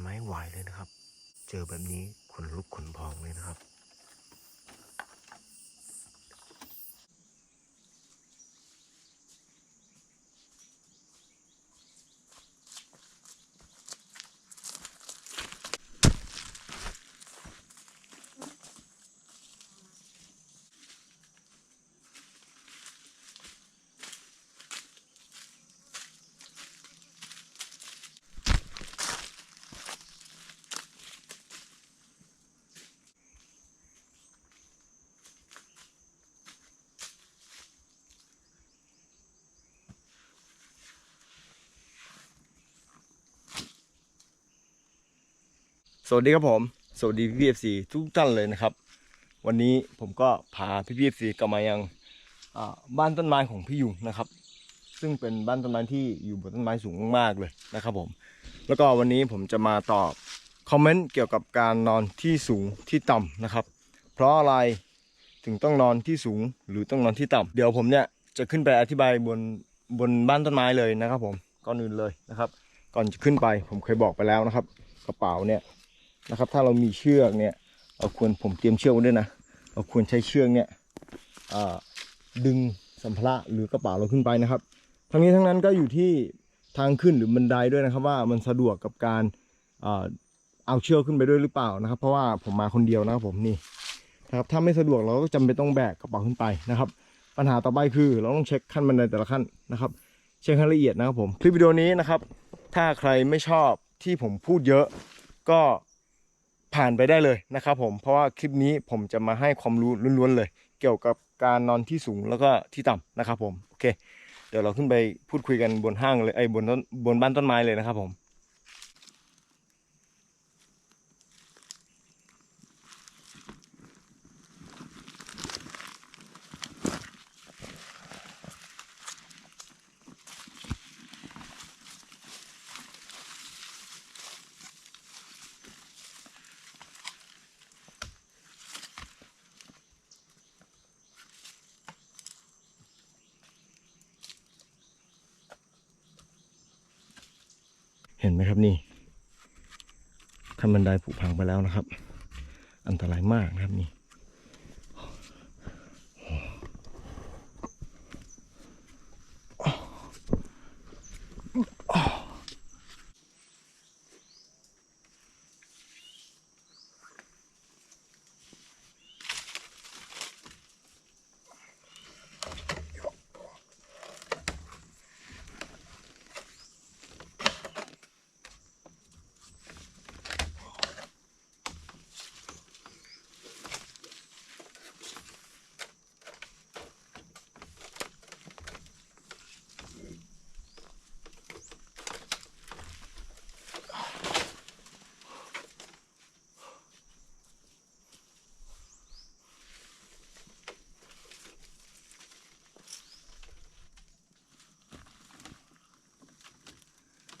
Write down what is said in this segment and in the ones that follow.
ไม้ไหวเลยนะครับ เจอแบบนี้ขนลุกขนพองเลยนะครับ สวัสดีครับผม สวัสดีพี่พีเอฟซีทุกท่านเลยนะครับ วันนี้ผมก็พาพี่พีเอฟซีกลับมายังบ้านต้นไม้ของพี่ยุงนะครับ ซึ่งเป็นบ้านต้นไม้ที่อยู่บนต้นไม้สูงมากๆเลยนะครับผม แล้วก็วันนี้ผมจะมาตอบคอมเมนต์เกี่ยวกับการนอนที่สูงที่ต่ำนะครับ เพราะอะไรถึงต้องนอนที่สูงหรือต้องนอนที่ต่ำเดี๋ยวผมเนี่ยจะขึ้นไปอธิบายบนบนบ้านต้นไม้เลยนะครับ ผมก่อนอื่นเลยนะครับ ก่อนจะขึ้นไปผมเคยบอกไปแล้วนะครับ กระเป๋าเนี่ย นะครับ ถ้าเรามีเชือกเนี่ยเราควรผมเตรียมเชือกไว้ด้วยนะเราควรใช้เชือกเนี่ยดึงสัมภาระหรือกระเป๋าเราขึ้นไปนะครับ ทั้งนี้ทั้งนั้นก็อยู่ที่ทางขึ้นหรือบันไดด้วยนะครับ ว่ามันสะดวกกับการเอาเชือกขึ้นไปด้วยหรือเปล่านะครับ เพราะว่าผมมาคนเดียวนะครับผมนี่นะครับถ้าไม่สะดวกเราก็จำเป็นต้องแบกกระเป๋าขึ้นไปนะครับ ปัญหาต่อไปคือเราต้องเช็คขั้นบันไดแต่ละขั้นนะครับ เช็คให้ละเอียดนะครับผมคลิปวิดีโอนี้นะครับ ถ้าใครไม่ชอบที่ผมพูดเยอะ ก็ ผ่านไปได้เลยนะครับผมเพราะว่าคลิปนี้ผมจะมาให้ความรู้ล้วนๆเลย เกี่ยวกับการนอนที่สูงแล้วก็ที่ต่ำนะครับผมโอเค เดี๋ยวเราขึ้นไปพูดคุยกันบนห้างเลยไอ้บนต้นบนบ้านต้นไม้เลยนะครับผม เห็นไหมครับนี่ขั้นบันไดผุพังไปแล้วนะครับ อันตรายมากนะครับนี่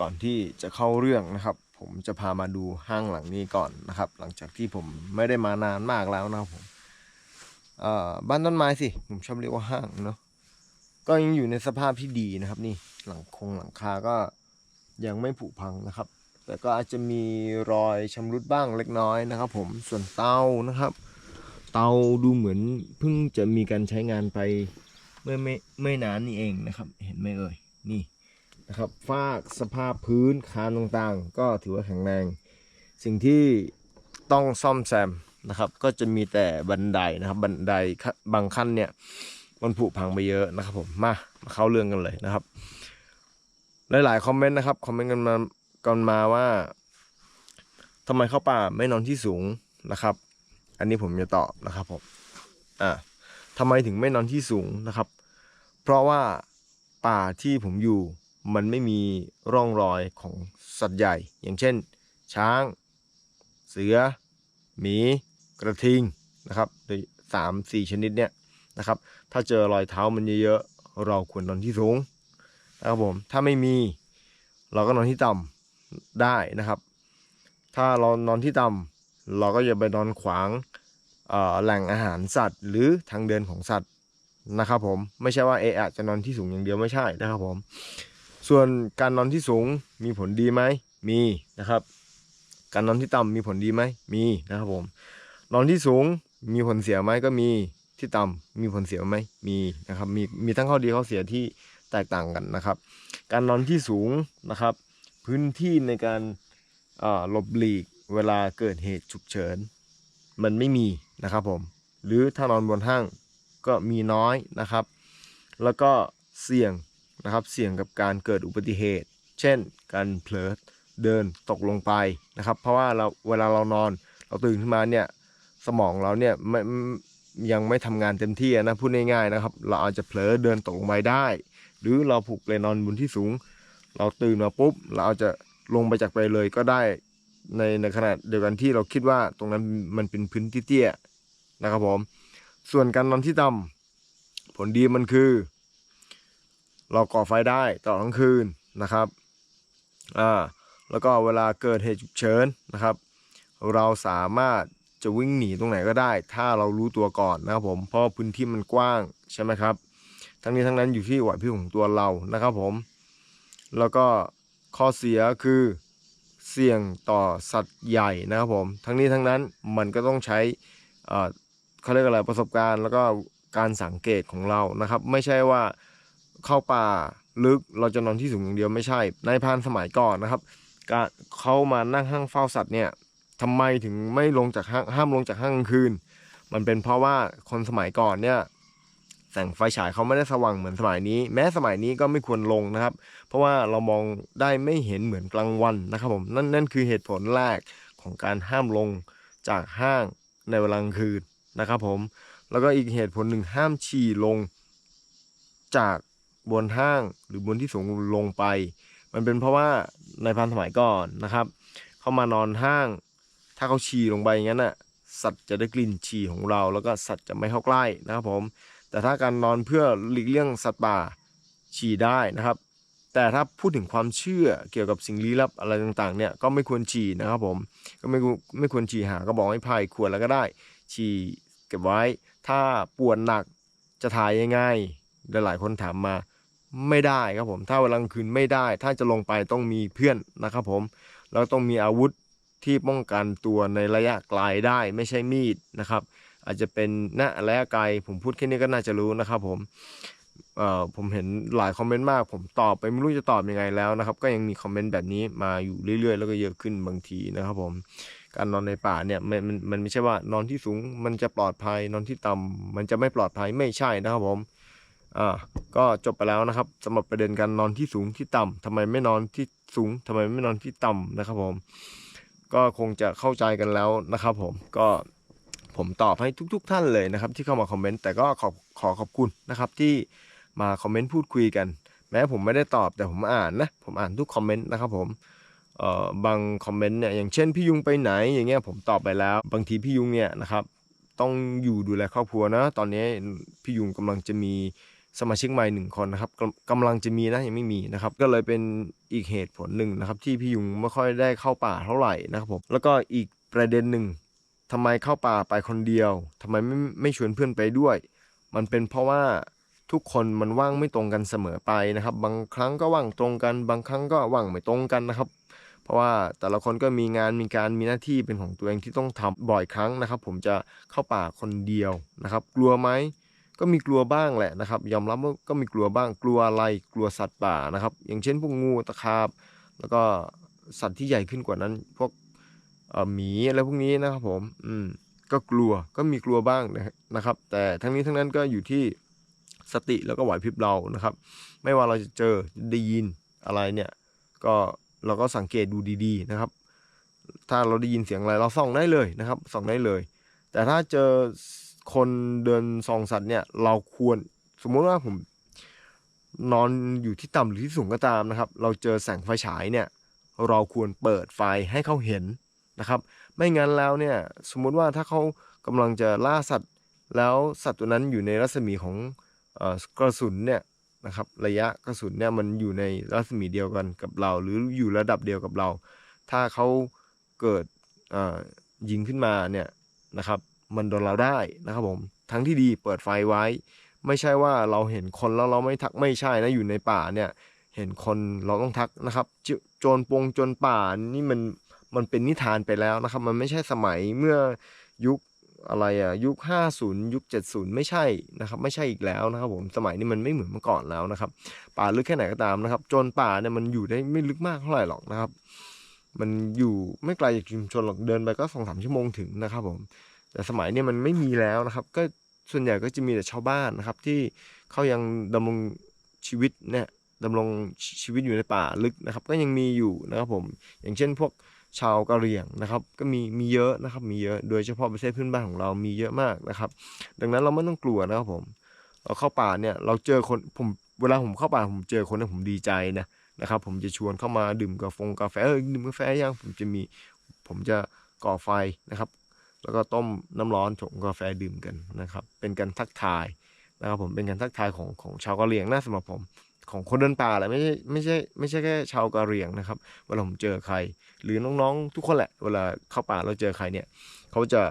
ก่อนที่จะเข้าเรื่องนะครับ ผมจะพามาดูห้างหลังนี้ก่อนนะครับ หลังจากที่ผมไม่ได้มานานมากแล้วนะครับผมบ้านต้นไม้สิผมชอบเรียกว่าห้างเนาะก็ยังอยู่ในสภาพที่ดีนะครับ นี่หลังคงหลังคาก็ยังไม่ผุพังนะครับ แต่ก็อาจจะมีรอยชำรุดบ้างเล็กน้อยนะครับ ผมส่วนเตานะครับ เตาดูเหมือนเพิ่งจะมีการใช้งานไปเมื่อไม่ไม่นานนี่เองนะครับ เห็นไหมเอ่ยนี่ นะครับฝ้าสภาพพื้นคานต่างๆ ก็ถือว่าแข็งแรง สิ่งที่ต้องซ่อมแซมนะครับ ก็จะมีแต่บันไดนะครับ บันไดบางขั้นเนี่ยมันผุพังไปเยอะนะครับผมมามาเข้าเรื่องกันเลยนะครับ หลายๆคอมเมนต์นะครับคอมเมนต์กันมากันมาว่าทำไมเข้าป่าไม่นอนที่สูงนะครับ อันนี้ผมจะตอบนะครับผมอ่าทำไมถึงไม่นอนที่สูงนะครับ เพราะว่าป่าที่ผมอยู่ มันไม่มีร่องรอยของสัตว์ใหญ่ อย่างเช่น ช้าง เสือ หมี กระทิงนะครับโดยสามสี่ชนิดเนี่ยนะครับ ถ้าเจอรอยเท้ามันเยอะๆ เราควรนอนที่สูงนะครับผม ถ้าไม่มีเราก็นอนที่ต่ำได้นะครับ ถ้าเรานอนที่ต่ำเราก็อย่าไปนอนขวางแหล่งอาหารสัตว์ หรือทางเดินของสัตว์นะครับผม ไม่ใช่ว่าเออะจะนอนที่สูงอย่างเดียวไม่ใช่นะครับผม ส่วนการนอนที่สูงมีผลดีไหมมีนะครับ การนอนที่ต่ำมีผลดีไหมมีนะครับผมนอนที่สูงมีผลเสียไหมก็มีที่ต่ำมีผลเสียไหมมีนะครับมีมีทั้งข้อดีข้อเสียที่แตกต่างกันนะครับ การนอนที่สูงนะครับ พื้นที่ในการหลบหลีกเวลาเกิดเหตุฉุกเฉิน มันไม่มีนะครับผมหรือถ้านอนบนห้างก็มีน้อยนะครับ แล้วก็เสี่ยง นะครับ เสี่ยงกับการเกิดอุบัติเหตุ เช่น การเผลอเดินตกลงไปนะครับ เพราะว่าเราเวลาเรานอน เราตื่นขึ้นมาเนี่ยสมองเราเนี่ยไม่ยังไม่ทำงานเต็มที่นะพูดง่ายๆนะครับ เราอาจจะเผลอเดินตกลงไปได้ หรือเราผูกเปลนอนบนที่สูง เราตื่นมาปุ๊บ เราอาจจะลงไปจากไปเลยก็ได้ในในขณะเดียวกันที่เราคิดว่าตรงนั้นมันเป็นพื้นที่เตี้ยนะครับผม ส่วนการนอนที่ต่ำผลดีมันคือ เราก่อไฟได้ตลอดทั้งคืนนะครับอ่าแล้วก็เวลาเกิดเหตุฉุกเฉินนะครับ เราสามารถจะวิ่งหนีตรงไหนก็ได้ ถ้าเรารู้ตัวก่อนนะครับผมเพราะพื้นที่มันกว้างใช่ไหมครับ ทั้งนี้ทั้งนั้นอยู่ที่ไหวพริบของตัวเรานะครับผม แล้วก็ข้อเสียคือเสี่ยงต่อสัตว์ใหญ่นะครับผม ทั้งนี้ทั้งนั้นมันก็ต้องใช้เอ่อเขาเรียกอะไรประสบการณ์ แล้วก็การสังเกตของเรานะครับ ไม่ใช่ว่า เข้าป่าลึกเราจะนอนที่สูงอย่างเดียวไม่ใช่ในพานสมัยก่อนนะครับการเขามานั่งห้างเฝ้าสัตว์เนี่ยทำไมถึงไม่ลงจากห้างห้ามลงจากห้างกลางคืน มันเป็นเพราะว่าคนสมัยก่อนเนี่ยแสงไฟฉายเขาไม่ได้สว่างเหมือนสมัยนี้ แม้สมัยนี้ก็ไม่ควรลงนะครับ เพราะว่าเรามองได้ไม่เห็นเหมือนกลางวันนะครับผมนั่นนั่นคือเหตุผลแรกของการห้ามลงจากห้างในเวลากลางคืนนะครับผมแล้วก็อีกเหตุผลหนึ่งห้ามฉี่ลงจาก บนห้างหรือบนที่สูงลงไป มันเป็นเพราะว่าในพันสมัยก่อนนะครับเขามานอนห้าง ถ้าเขาฉี่ลงไปอย่างนั้นน่ะสัตว์จะได้กลิ่นฉี่ของเรา แล้วก็สัตว์จะไม่เข้าใกล้นะครับผม แต่ถ้าการนอนเพื่อหลีกเลี่ยงสัตว์ป่าฉี่ได้นะครับ แต่ถ้าพูดถึงความเชื่อเกี่ยวกับสิ่งลี้ลับอะไรต่างๆเนี่ยก็ไม่ควรฉี่นะครับผมก็ไม่ไม่ควรฉี่หาก็บอกให้พายควรแล้วก็ได้ ฉี่เก็บไว้ ถ้าปวดหนักจะถ่ายยังไงหลายๆคนถามมา ไม่ได้ครับผม ถ้าเวลากลางคืนไม่ได้ ถ้าจะลงไปต้องมีเพื่อนนะครับผม แล้วต้องมีอาวุธที่ป้องกันตัวในระยะไกลได้ไม่ใช่มีดนะครับ อาจจะเป็นหน้าระยะไกลผมพูดแค่นี้ก็น่าจะรู้นะครับผมเอ่อผมเห็นหลายคอมเมนต์มาก ผมตอบไปไม่รู้จะตอบยังไงแล้วนะครับ ก็ยังมีคอมเมนต์แบบนี้มาอยู่เรื่อยๆ แล้วก็เยอะขึ้นบางทีนะครับผมการนอนในป่าเนี่ยมันมันมันไม่ใช่ว่านอนที่สูงมันจะปลอดภัยนอนที่ต่ำมันจะไม่ปลอดภัยไม่ใช่นะครับผม อ่าก็จบไปแล้วนะครับสำหรับประเด็นการนอนที่สูงที่ต่ำทำไมไม่นอนที่สูงทำไมไม่นอนที่ต่ำนะครับผม ก็คงจะเข้าใจกันแล้วนะครับ ผมก็ผมตอบให้ทุกๆท่านเลยนะครับ ที่เข้ามาคอมเมนต์แต่ก็ขอขอขอบคุณนะครับ ที่มาคอมเมนต์พูดคุยกัน แม้ผมไม่ได้ตอบแต่ผมอ่านนะ ผมอ่านทุกคอมเมนต์นะครับผมเอ่อบางคอมเมนต์เนี่ยอย่างเช่นพี่ยุงไปไหนอย่างเงี้ยผมตอบไปแล้ว บางทีพี่ยุงเนี่ยนะครับ ต้องอยู่ดูแลครอบครัวนะ ตอนนี้พี่ยุงกำลังจะมี สมาชิกใหม่หนึ่งคนนะครับกำกำลังจะมีนะยังไม่มีนะครับ ก็เลยเป็นอีกเหตุผลหนึ่งนะครับ ที่พี่ยุงไม่ค่อยได้เข้าป่าเท่าไหร่นะครับผมแล้วก็อีกประเด็นหนึ่งทำไมเข้าป่าไปคนเดียวทำไมไม่ไม่ชวนเพื่อนไปด้วย มันเป็นเพราะว่าทุกคนมันว่างไม่ตรงกันเสมอไปนะครับ บางครั้งก็ว่างตรงกัน บางครั้งก็ว่างไม่ตรงกันนะครับ เพราะว่าแต่ละคนก็มีงานมีการมีหน้าที่เป็นของตัวเองที่ต้องทำบ่อยครั้งนะครับ ผมจะเข้าป่าคนเดียวนะครับ กลัวไหม ก็มีกลัวบ้างแหละนะครับ ยอมรับว่าก็มีกลัวบ้าง กลัวอะไร กลัวสัตว์ป่านะครับ อย่างเช่นพวกงูตะขาบ แล้วก็สัตว์ที่ใหญ่ขึ้นกว่านั้น พวกหมีอะไรพวกนี้นะครับผม อืม ก็กลัว ก็มีกลัวบ้างนะครับ แต่ทั้งนี้ทั้งนั้นก็อยู่ที่สติแล้วก็ไหวพริบเรานะครับ ไม่ว่าเราจะเจอได้ยินอะไรเนี่ย ก็เราก็สังเกตดูดี ๆ นะครับ ถ้าเราได้ยินเสียงอะไรเราส่องได้เลยนะครับ ส่องได้เลย แต่ถ้าเจอ คนเดินส่องสัตว์เนี่ย เราควรสมมุติว่าผมนอนอยู่ที่ต่ำหรือที่สูงก็ตามนะครับ เราเจอแสงไฟฉายเนี่ย เราควรเปิดไฟให้เขาเห็นนะครับ ไม่งั้นแล้วเนี่ยสมมุติว่าถ้าเขากำลังจะล่าสัตว์ แล้วสัตว์ตัวนั้นอยู่ในรัศมีของอกระสุนเนี่ยนะครับระยะกระสุนเนี่ยมันอยู่ในรัศมีเดียวกันกับเรา หรืออยู่ระดับเดียวกับเรา ถ้าเขาเกิดยิงขึ้นมาเนี่ยนะครับ มันโดนเราได้นะครับผมทั้งที่ดีเปิดไฟไว้ ไม่ใช่ว่าเราเห็นคนแล้วเราไม่ทักไม่ใช่นะอยู่ในป่าเนี่ยเห็นคนเราต้องทักนะครับโจรปงโจรป่านี่มันมันเป็นนิทานไปแล้วนะครับ มันไม่ใช่สมัยเมื่อยุคอะไรอะยุค 50 ยุค 70 ไม่ใช่นะครับ ไม่ใช่อีกแล้วนะครับผมสมัยนี้มันไม่เหมือนเมื่อก่อนแล้วนะครับ ป่าลึกแค่ไหนก็ตามนะครับโจรป่าเนี่ยมันอยู่ได้ไม่ลึกมากเท่าไหร่หรอกนะครับ มันอยู่ไม่ไกลจากชุมชนหรอกเดินไปก็สองสามชั่วโมงถึงนะครับผม แต่สมัยนี้มันไม่มีแล้วนะครับ ก็ส่วนใหญ่ก็จะมีแต่ชาวบ้านนะครับ ที่เขายังดำรงชีวิตเนี่ยดำรงชีวิตอยู่ในป่าลึกนะครับ ก็ยังมีอยู่นะครับผมอย่างเช่นพวกชาวกะเหรี่ยงนะครับ ก็มีมีเยอะนะครับ มีเยอะโดยเฉพาะประเทศเพื่อนบ้านของเรามีเยอะมากนะครับ ดังนั้นเราไม่ต้องกลัวนะครับผมเราเข้าป่าเนี่ยเราเจอคนผมเวลาผมเข้าป่าผมเจอคนเนี่ยผมดีใจนะนะครับ ผมจะชวนเข้ามาดื่มกาแฟกาแฟเออดื่มกาแฟยังผมจะมีผมจะก่อไฟนะครับ แล้วก็ต้มน้ำร้อนชงกาแฟดื่มกันนะครับ เป็นการทักทายนะครับผมเป็นการทักทายของของชาวกะเหรี่ยงนะสำหรับผมของคนเดินป่าแหละไม่ใช่ไม่ใช่ไม่ใช่แค่ชาวกะเหรี่ยงนะครับเวลาผมเจอใคร หรือน้องๆ ทุกคนแหละ เวลาเข้าป่าเราเจอใครเนี่ยเขาจะ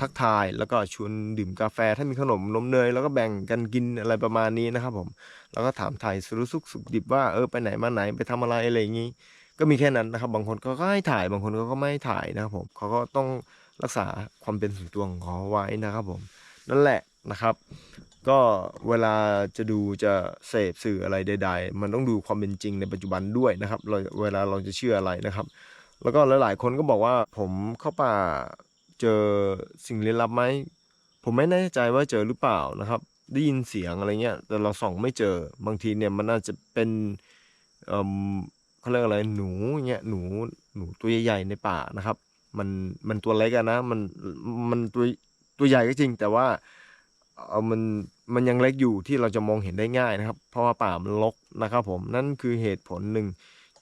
ทักทายแล้วก็ชวนดื่มกาแฟถ้ามีขนมนมเนย แล้วก็แบ่งกันกินอะไรประมาณนี้นะครับผมแล้วก็ถามไทยสรุสุขสุขดิบว่าเออไปไหนมาไหนไปทำอะไรอะไรอย่างนี้ ก็มีแค่นั้นนะครับ บางคนก็ให้ถ่ายบางคนก็ไม่ให้ถ่ายนะครับผมเขาก็ต้องรักษาความเป็นส่วนตัวของเขาไว้นะครับผมนั่นแหละนะครับ ก็เวลาจะดูจะเสพสื่ออะไรใด ๆ มันต้องดูความเป็นจริงในปัจจุบันด้วยนะครับเราเวลาเราจะเชื่ออะไรนะครับ แล้วก็หลาย ๆ คนก็บอกว่าผมเข้าป่าเจอสิ่งลี้ลับไหมผมไม่แน่ใจว่าเจอหรือเปล่านะครับ ได้ยินเสียงอะไรเงี้ยแต่เราส่องไม่เจอบางทีเนี่ยมันอาจจะเป็น เขาเรียกอะไรหนูเงี้ยหนูหนูตัวใหญ่ๆในป่านะครับ มันมันตัวเล็กอะนะมันมันตัวตัวใหญ่ก็จริง แต่ว่าเออมันมันยังเล็กอยู่ที่เราจะมองเห็นได้ง่ายนะครับ เพราะว่าป่ามันรกนะครับ ผมนั่นคือเหตุผลหนึ่ง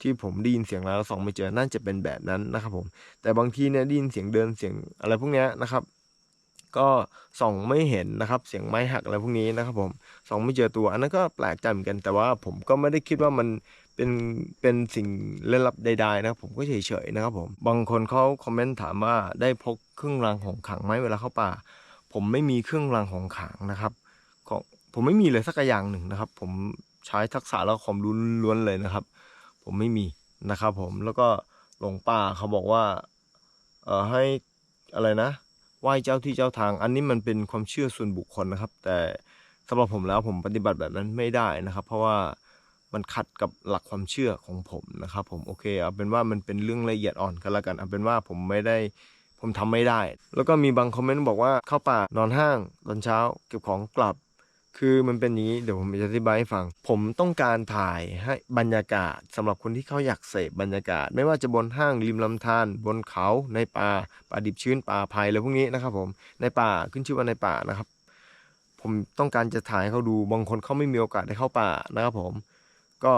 ที่ผมได้ยินเสียงแล้วส่องไม่เจอน่าจะเป็นแบบนั้นนะครับผม แต่บางทีเนี่ยได้ยินเสียงเดินเสียงอะไรพวกเนี้ยนะครับ ก็ส่องไม่เห็นนะครับ เสียงไม้หักอะไรพวกนี้นะครับ ผมส่องไม่เจอตัว อันนั้นก็แปลกใจเหมือนกันแต่ว่าผมก็ไม่ได้คิดว่ามัน เป็นเป็นสิ่งเล่นลับใดๆนะครับผมก็เฉยๆนะครับผมบางคนเขาคอมเมนต์ถามว่าได้พกเครื่องรางของขลังไหมเวลาเข้าป่า ผมไม่มีเครื่องรางของขลังนะครับของผมไม่มีเลยสักอย่างหนึ่งนะครับ ผมใช้ทักษะและความรู้ล้วนเลยนะครับ ผมไม่มีนะครับ ผมแล้วก็หลวงป่าเขาบอกว่าเอ่อให้อะไรนะไหว้เจ้าที่เจ้าทาง อันนี้มันเป็นความเชื่อส่วนบุคคลนะครับ แต่สำหรับผมแล้วผมปฏิบัติแบบนั้นไม่ได้นะครับ เพราะว่า มันขัดกับหลักความเชื่อของผมนะครับผมโอเคเอาเป็นว่ามันเป็นเรื่องละเอียดอ่อนกันละกันเอาเป็นว่าผมไม่ได้ผมทำไม่ได้ แล้วก็มีบางคอมเมนต์บอกว่าเข้าป่านอนห้างตอนเช้าเก็บของกลับ คือมันเป็นอย่างนี้เดี๋ยวผมจะอธิบายให้ฟัง ผมต้องการถ่ายให้บรรยากาศสำหรับคนที่เขาอยากเสพบรรยากาศ ไม่ว่าจะบนห้างริมลำธารบนเขาในป่าป่าดิบชื้นป่าไผ่อะไรพวกนี้นะครับผมในป่าขึ้นชื่อว่าในป่านะครับ ผมต้องการจะถ่ายให้เขาดูบางคนเขาไม่มีโอกาสได้เข้าป่านะครับผม ก็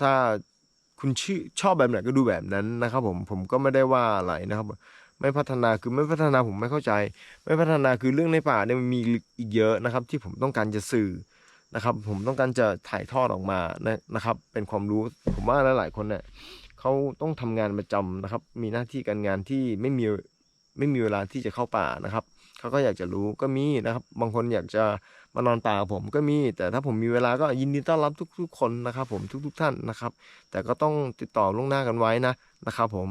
ถ้าคุณชื่อชอบแบบไหนก็ดูแบบนั้นนะครับผมผมก็ไม่ได้ว่าอะไรนะครับ ไม่พัฒนาคือไม่พัฒนาผมไม่เข้าใจ ไม่พัฒนาคือเรื่องในป่าเนี่ยมันมีอีกเยอะนะครับ ที่ผมต้องการจะสื่อนะครับ ผมต้องการจะถ่ายทอดออกมานะนะครับ เป็นความรู้ผมว่าหลายๆคนเนี่ยเขาต้องทำงานประจำนะครับ มีหน้าที่การงานที่ไม่มีไม่มีเวลาที่จะเข้าป่านะครับ เขาก็อยากจะรู้ก็มีนะครับ บางคนอยากจะมานอนป่าผมก็มี แต่ถ้าผมมีเวลาก็ยินดีต้อนรับทุก ๆ คนนะครับ ผมทุก ๆ ท่านนะครับ แต่ก็ต้องติดต่อล่วงหน้ากันไว้นะนะครับ ผม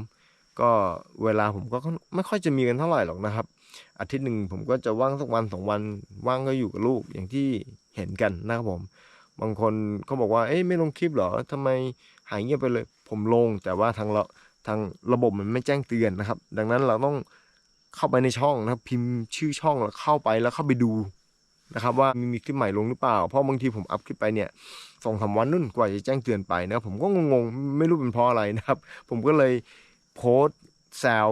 ก็เวลาผมก็ไม่ค่อยจะมีกันเท่าไหร่หรอกนะครับ อาทิตย์หนึ่งผมก็จะว่างสักวันสองวันว่างก็อยู่กับลูกอย่างที่เห็นกันนะครับผม บางคนเขาบอกว่าเอ้ยไม่ลงคลิปหรอทำไมหายเงียบไปเลย ผมลงแต่ว่าทางเราทางระบบมันไม่แจ้งเตือนนะครับ ดังนั้นเราต้อง เข้าไปในช่องนะครับ พิมพ์ชื่อช่องแล้วเข้าไปแล้วเข้าไปดูนะครับ ว่ามีคลิปใหม่ลงหรือเปล่า เพราะบางทีผมอัพคลิปไปเนี่ยสองสามวันนู่นกว่าจะแจ้งเตือนไปนะครับผมก็งงๆไม่รู้เป็นเพราะอะไรนะครับ ผมก็เลยโพสต์แซว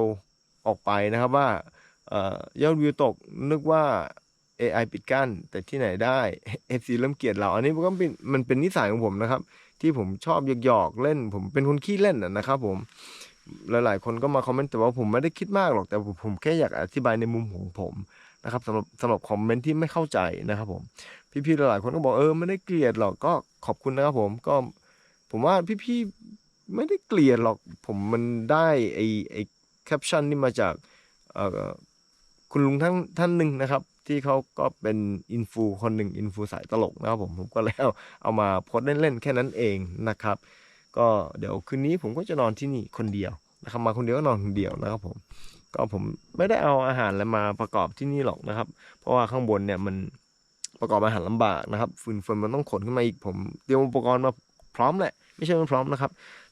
ออกไปนะครับว่าเอ่อยอดวิวตกนึกว่า AI ปิดกั้น แต่ที่ไหนได้ FC เริ่มเกลียดเรา อันนี้มันก็เป็นมันเป็นนิสัยของผมนะครับ ที่ผมชอบหยอกๆเล่น ผมเป็นคนขี้เล่นนะครับผม หลาย ๆ คนก็มาคอมเมนต์แต่ว่าผมไม่ได้คิดมากหรอกแต่ผมผมแค่อยากอธิบายในมุมของผมนะครับสำหรับสำหรับคอมเมนต์ที่ไม่เข้าใจนะครับผมพี่ๆหลายๆคนก็บอกเออไม่ได้เกลียดหรอกก็ขอบคุณนะครับผมก็ผมว่าพี่ๆไม่ได้เกลียดหรอกผมมันได้ไอไอแคปชั่นนี่มาจากเอ่อคุณลุงท่านท่านหนึ่งนะครับ ที่เขาก็เป็นอินฟูคนหนึ่งอินฟูสายตลกนะครับผมผมก็แล้วเอามาโพสเล่นๆแค่นั้นเองนะครับ ก็เดี๋ยวคืนนี้ผมก็จะนอนที่นี่คนเดียวนะครับมาคนเดียวก็นอนคนเดียวนะครับผมก็ผมไม่ได้เอาอาหารอะไรมาประกอบที่นี่หรอกนะครับ เพราะว่าข้างบนเนี่ยมันประกอบอาหารลำบากนะครับฟืนเฟืนมันต้องขนขึ้นมาอีกผมเตรียมอุปกรณ์มาพร้อมแหละ ไม่ใช่มันพร้อมนะครับ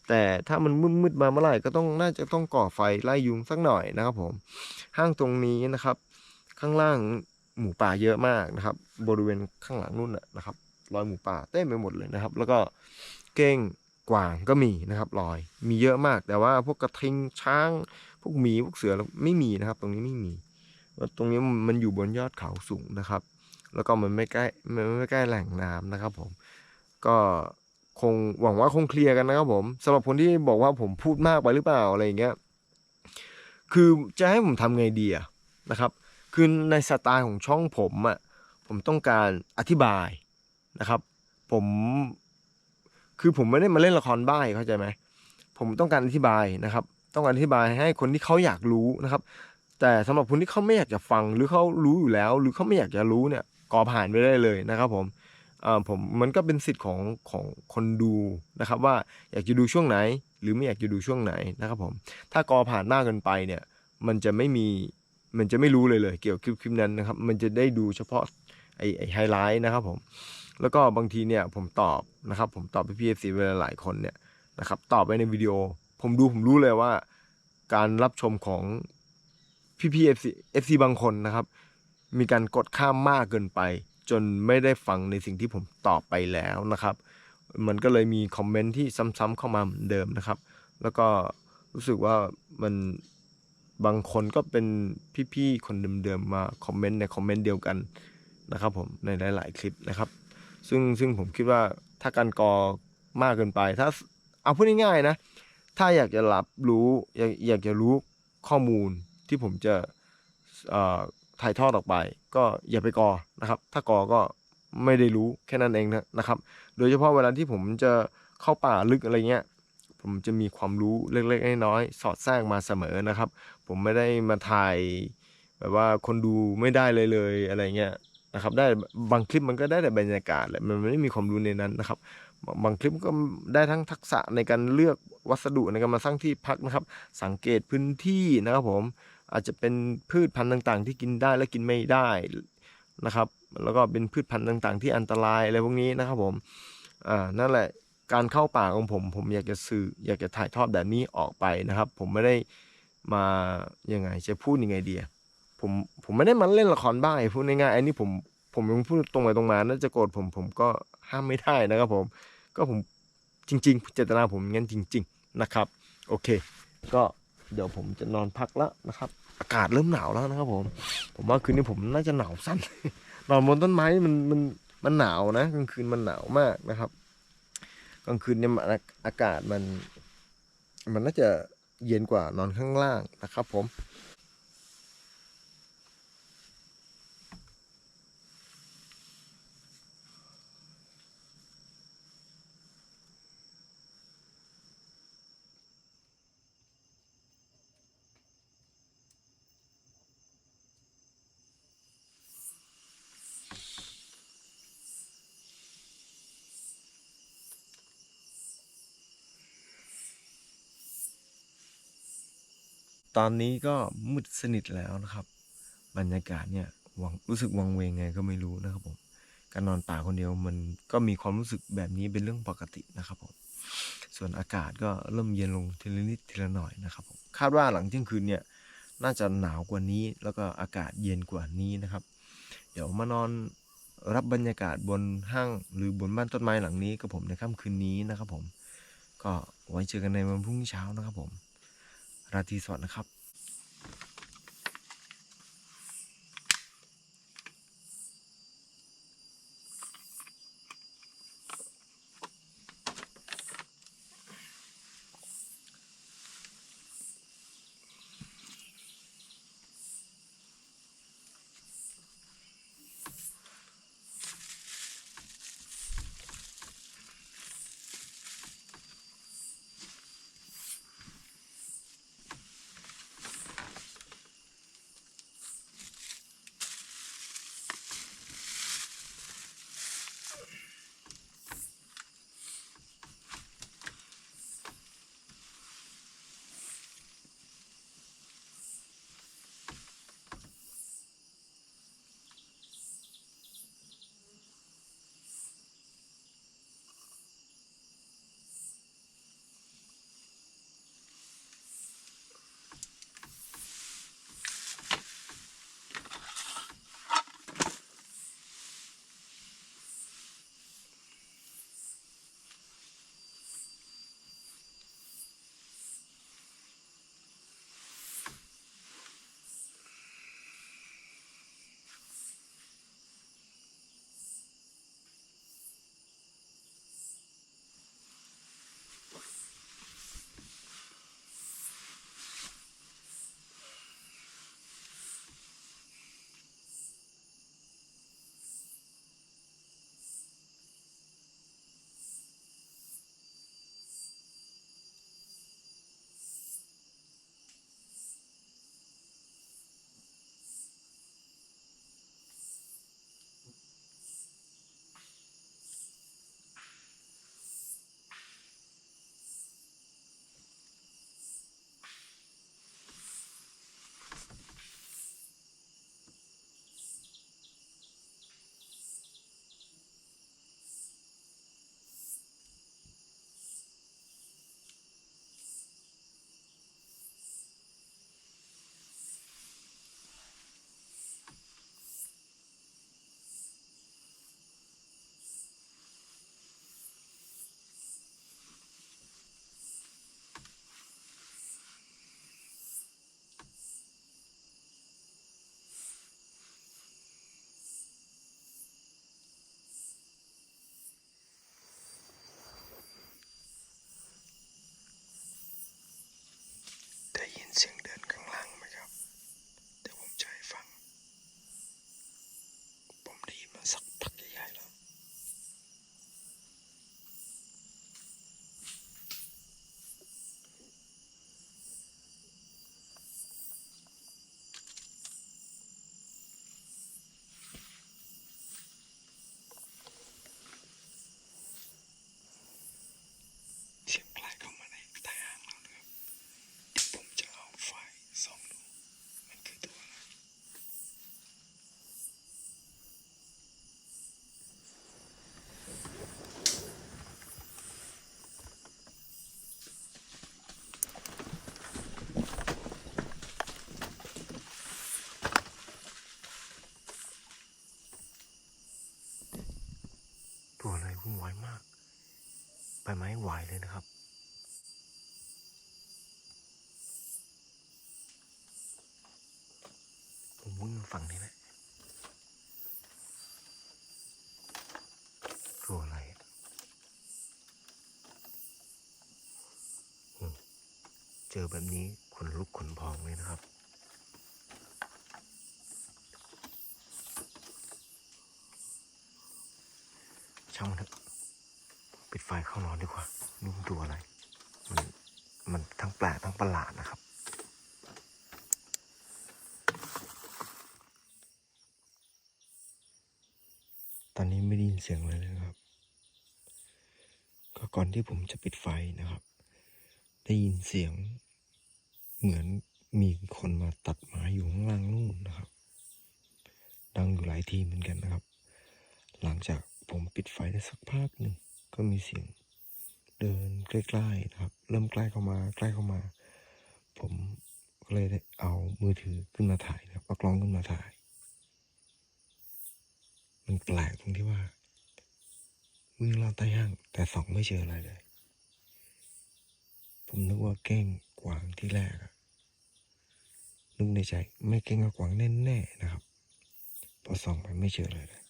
แต่ถ้ามันมืดๆมาเมื่อไหร่ก็ต้องน่าจะต้องก่อไฟไล่ยุงสักหน่อยนะครับผมห้างตรงนี้นะครับ ข้างล่างหมูป่าเยอะมากนะครับ บริเวณข้างหลังนู่นนะนะครับรอยหมูป่าเต็มไปหมดเลยนะครับ แล้วก็เก้ง กวางก็มีนะครับรอย มีเยอะมาก แต่ว่าพวกกระทิงช้าง พวกหมีพวกเสือไม่มีนะครับ ตรงนี้ไม่มีแล้วตรงนี้มันอยู่บนยอดเขาสูงนะครับ แล้วก็มันไม่ใกล้มันไม่ใกล้แหล่งน้ำนะครับ ผม ก็คงหวังว่าคงเคลียร์กันนะครับผมสำหรับคนที่บอกว่าผมพูดมากไปหรือเปล่าอะไรอย่างเงี้ยคือจะให้ผมทำไงดีอะนะครับ คือในสไตล์ของช่องผมอะผมต้องการอธิบายนะครับ ผม คือผมไม่ได้มาเล่นละครบ้ายเข้าใจไหมผมต้องการอธิบายนะครับ ต้องการอธิบายให้คนที่เขาอยากรู้นะครับ แต่สำหรับคนที่เขาไม่อยากจะฟังหรือเขารู้อยู่แล้ว หรือเขาไม่อยากจะรู้เนี่ยก่อผ่านไปได้เลยนะครับผมอ่าผมมันก็เป็นสิทธิ์ของของคนดูนะครับ ว่าอยากจะดูช่วงไหน หรือไม่อยากจะดูช่วงไหนนะครับผมถ้ากอผ่านมากเกินไปเนี่ย มันจะไม่มีมันจะไม่รู้เลยเลย เกี่ยวกับคลิปคลิปนั้นนะครับ มันจะได้ดูเฉพาะไอไฮไลท์นะครับผม แล้วก็บางทีเนี่ยผมตอบนะครับผมตอบพี่พีเอฟซีเวลาหลายคนเนี่ยนะครับตอบไปในวิดีโอ ผมดูผมรู้เลยว่า การรับชมของพี่พีเอฟซีเอฟซีบางคนนะครับ มีการกดข้ามมากเกินไป จนไม่ได้ฟังในสิ่งที่ผมตอบไปแล้วนะครับ มันก็เลยมีคอมเมนต์ที่ซ้ำๆเข้ามาเหมือนเดิมนะครับ แล้วก็รู้สึกว่ามันบางคนก็เป็นพี่ๆคนเดิมๆมาคอมเมนต์ในคอมเมนต์เดียวกันนะครับผมในหลาย ๆ คลิปนะครับ ซึ่งซึ่งผมคิดว่าถ้าการกอมากเกินไป ถ้าเอาพูดง่ายๆนะ ถ้าอยากจะรับรู้อยากอยากจะรู้ข้อมูลที่ผมจะถ่ายทอดออกไป ก็อย่าไปกอนะครับ ถ้ากอก็ไม่ได้รู้แค่นั้นเองนะนะครับ โดยเฉพาะเวลาที่ผมจะเข้าป่าลึกอะไรเงี้ย ผมจะมีความรู้เล็กๆน้อยๆสอดแทรกมาเสมอนะครับ ผมไม่ได้มาถ่ายแบบว่าคนดูไม่ได้เลยเลยอะไรเงี้ย นะครับ ได้บางคลิปมันก็ได้แต่บรรยากาศแหละมันไม่มีความรู้ในนั้นนะครับ บางคลิปก็ได้ทั้งทักษะในการเลือกวัสดุในการมาสร้างที่พักนะครับ สังเกตพื้นที่นะครับผมอาจจะเป็นพืชพันธุ์ต่างๆ ที่กินได้และกินไม่ได้นะครับ แล้วก็เป็นพืชพันธุ์ต่าง ๆ ที่อันตรายอะไรพวกนี้นะครับผมอ่านั่นแหละการเข้าป่าของผม ผมอยากจะสื่ออยากจะถ่ายทอดแบบนี้ออกไปนะครับ ผมไม่ได้มายังไงจะพูดยังไงดีอะ ผมผมไม่ได้มาเล่นละครบ้าไอ้พูดง่ายๆอันนี้ผมผมยังพูดตรงไปตรงมาน่าจะโกรธผมผมก็ห้ามไม่ได้นะครับผมก็ผมจริง ๆ เจตนาผมงั้นจริง ๆนะครับ โอเค ก็เดี๋ยวผมจะนอนพักแล้วนะครับ อากาศเริ่มหนาวแล้วนะครับผม ผมว่าคืนนี้ผมน่าจะหนาวสั้นนอนบนต้นไม้มันมันมันหนาวนะกลางคืนมันหนาวมากนะครับกลางคืนเนี่ยมันอากาศมัน มันน่าจะเย็นกว่านอนข้างล่างนะครับ ผม ตอนนี้ก็มืดสนิทแล้วนะครับ บรรยากาศเนี่ยวังรู้สึกวังเวงไงก็ไม่รู้นะครับผมการนอนป่าคนเดียวมันก็มีความรู้สึกแบบนี้เป็นเรื่องปกตินะครับผมส่วนอากาศก็เริ่มเย็นลงทีละนิดทีละหน่อยนะครับผมคาดว่าหลังเที่ยงคืนเนี่ยน่าจะหนาวกว่านี้ แล้วก็อากาศเย็นกว่านี้นะครับ เดี๋ยวมานอนรับบรรยากาศบนห้างหรือบนบ้านต้นไม้หลังนี้กับผมในค่ำคืนนี้นะครับผมก็ไว้เจอกันในวันพรุ่งนี้เช้านะครับผม ราตรีสวัสดิ์นะครับ ตัวอะไรวุ่นวายมากใบไม้ไหวเลยนะครับ ผมวิ่งฝั่งนี้แหละตัวอะไรเจอแบบนี้ขนลุกขนพองเลยนะครับ ช่างมันเถอะ ปิดไฟเข้านอนดีกว่านุ่มตัวอะไร มันมันทั้งแปลกทั้งประหลาดนะครับ ตอนนี้ไม่ได้ยินเสียงอะไรเลยครับ ก็ก่อนที่ผมจะปิดไฟนะครับ ได้ยินเสียงเหมือนมีคนมาตัดไม้อยู่ข้างล่างนู่นนะครับ ดังอยู่หลายทีเหมือนกันนะครับ หลังจากผมปิดไฟได้สักพักหนึ่งก็มีเสียงเดินใกล้ๆนะครับ เริ่มใกล้เข้ามาใกล้เข้ามา ผมก็เลยได้เอามือถือขึ้นมาถ่ายนะครับเอากล้องขึ้นมาถ่าย มันแปลกตรงที่ว่า วิ่งรอบใต้ห้าง แต่ส่องไม่เจออะไรเลย ผมนึกว่าเก้งกวางที่แรกอะนึกในใจ ไม่เก้งกับกวางแน่ๆนะครับ พอส่องไปไม่เจอเลยเลย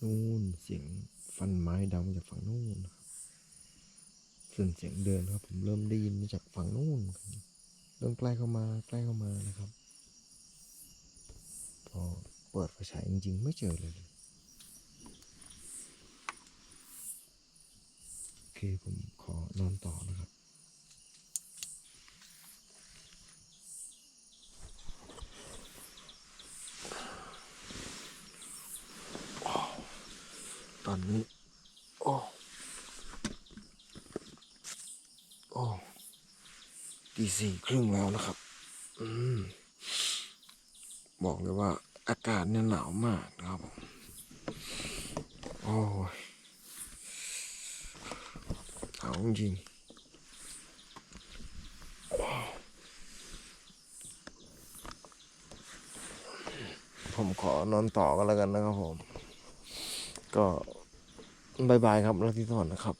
นู่นเสียงฟันไม้ดังจากฝั่งนู่นครับส่วนเสียงเดินครับ ผมเริ่มได้ยินมาจากฝั่งนู่นเริ่มใกล้เข้ามาใกล้เข้ามานะครับ พอ เปิดไฟฉายจริงๆ ไม่เจอเลย โอเค ผมขอนอนต่อนะครับตอนนี้ โอ้โอ้ตีสี่ครึ่งแล้วนะครับ อืม บอกเลยว่าากาศเนี่ยหนาวมากนะครับผมโอ้ยหนาวจริงผมขอนอนต่อกันแล้วกันนะครับผม ก็บายบายครับแล้วที่สอนนะครับ